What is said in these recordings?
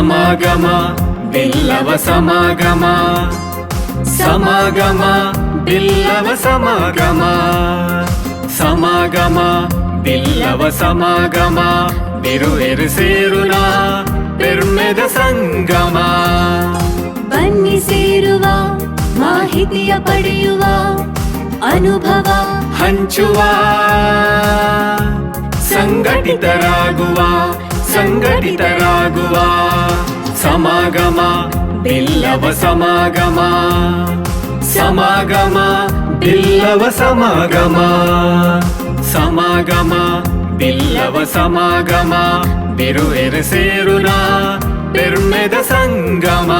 ಸಮಾಗಮ ಬಿಲ್ಲವ ಸಮಾಗಮ. ಸಮಾಗಮ ಬಿಲ್ಲವ ಸಮಾಗಮ. ಸಮಾಗಮ ಬಿಲ್ಲವ ಸಮಾಗಮ. ಬಿರುವೆರು ಸೇರುನ ಬೆರ್ಮೆದ ಸಂಗಮ. ಬನ್ನಿ ಸೇರುವ ಮಾಹಿತಿಯ ಪಡೆಯುವ ಅನುಭವ. ಹಂಚುವ ಸಂಘಟಿತರಾಗುವ. ಸಂಘಟಿತರಾಗುವ ಸಮಾಗಮ ಬಿಲ್ಲವ ಸಮಾಗಮ ಸಮಾಗಮ ಬಿಲ್ಲವ ಸಮಾಗಮ ಸಮಾಗಮ ಬಿಲ್ಲವ ಸಮಾಗಮ ಬಿರುವೆರು ಸೇರುನ ಬೆರ್ಮೆದ ಸಂಗಮ.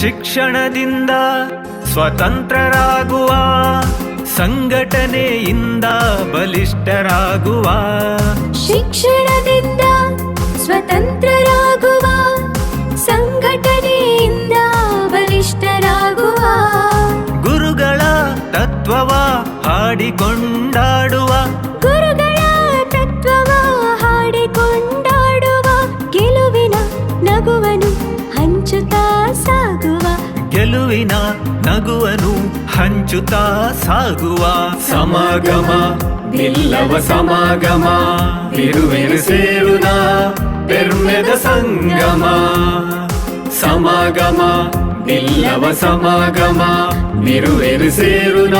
ಶಿಕ್ಷಣದಿಂದ ಸ್ವತಂತ್ರರಾಗುವ ಸಂಘಟನೆಯಿಂದ ಬಲಿಷ್ಠರಾಗುವ. ಶಿಕ್ಷಣದಿಂದ ಸ್ವತಂತ್ರರಾಗುವ ಸಂಘಟನೆಯಿಂದ ಬಲಿಷ್ಠರಾಗುವ. ಗುರುಗಳ ತತ್ವವ ಹಾಡಿಕೊಂಡಾಡುವ. ಗೆಲುವಿನ ನಗುವನು ಹಂಚುತ್ತಾ ಸಾಗುವ ಸಮಾಗಮ. ಬಿಲ್ಲವ ಸಮಾಗಮ. ಬಿರುವೆರು ಸೇರುನ ಬೆರ್ಮೆದ ಸಂಗಮ. ಸಮಾಗಮ ಬಿಲ್ಲವ ಸಮಾಗಮ. ಬಿರುವೆರು ಸೇರುನ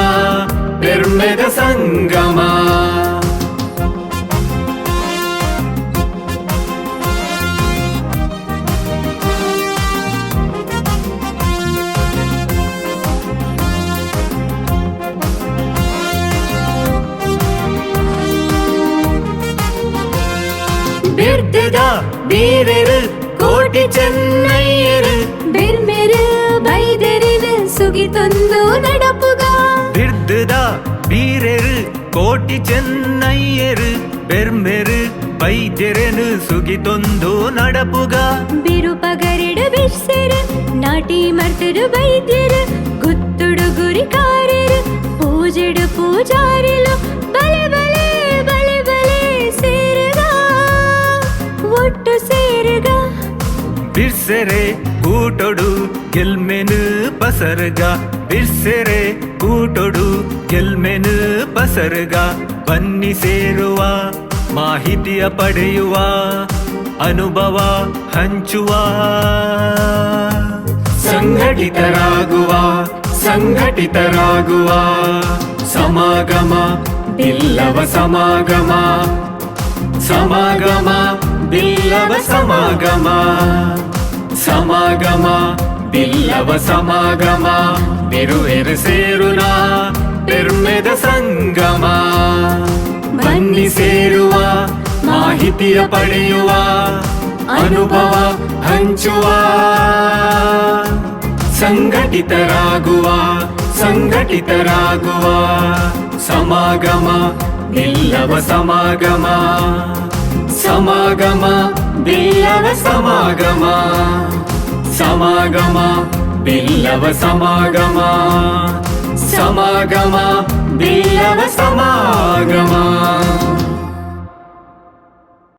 ಬೆರ್ಮೆದ ಸಂಗಮ. ಬಿರ್ದದ ಬೀರರು ಕೋಟಿ ಚೆನ್ನಯ್ಯರು ಬೆರ್ಮೆರು ಬೈದೆರಿದು ಸುಗಿತೊಂದು ನಡಪುಗ ಬಿರ್ದದ ಬೀರರು ಕೋಟಿ ಚೆನ್ನಯ್ಯರು ಬೆರ್ಮೆರು ಬೈದ್ಯರನು ಸುಗಿತೊಂದು ನಡಪುಗ ಬಿರುಪಗರಿಡು ಬಿರ್ಸೆರು ನಾಟಿ ಮರ್ತರು ಬೈದ್ಯರು ಗುತ್ತುಡು ಗುರಿಕಾರರು ಪೂಜೆಡು ಪೂಜಾರಿಲು ಬಿರ್ಸೆರೆ ಕೂಟೊಡು ಗೆಲ್ಮೆನು ಪಸರ್ಗ. ಬಿರ್ಸೆರೆ ಕೂಟೊಡು ಗೆಲ್ಮೆನು ಪಸರ್ಗ. ಬನ್ನಿ ಸೇರುವ, ಮಾಹಿತಿಯ ಪಡೆಯುವ, ಅನುಭವ ಹಂಚುವ. ಸಂಘಟಿತರಾಗುವ ಸಂಘಟಿತರಾಗುವ. ಸಮಾಗಮ, ಇಲ್ಲವ ಸಮಾಗಮ. ಸಮಾಗಮ ಬಿಲ್ಲವ ಸಮಾಗಮ. ಸಮಾಗಮ, ಬಿಲ್ಲವ ಸಮಾಗಮ. ಬಿರುವೆರು ಸೇರುನ ಬೆರ್ಮೆದ ಸಂಗಮ. ಬನ್ನಿ ಸೇರುವ, ಮಾಹಿತಿಯ ಪಡೆಯುವ, ಅನುಭವ ಹಂಚುವ. ಸಂಘಟಿತರಾಗುವ ಸಂಘಟಿತರಾಗುವ. ಸಮಾಗಮ, ಬಿಲ್ಲವ ಸಮಾಗಮ. ಸಮಾಗಮ ಬಿಲ್ಲವ ಸಮಾಗಮ ಸಮಾಗಮ ಬಿಲ್ಲವ ಸಮಾಗಮ ಸಮಾಗಮ ಬಿಲ್ಲವ ಸಮಾಗಮ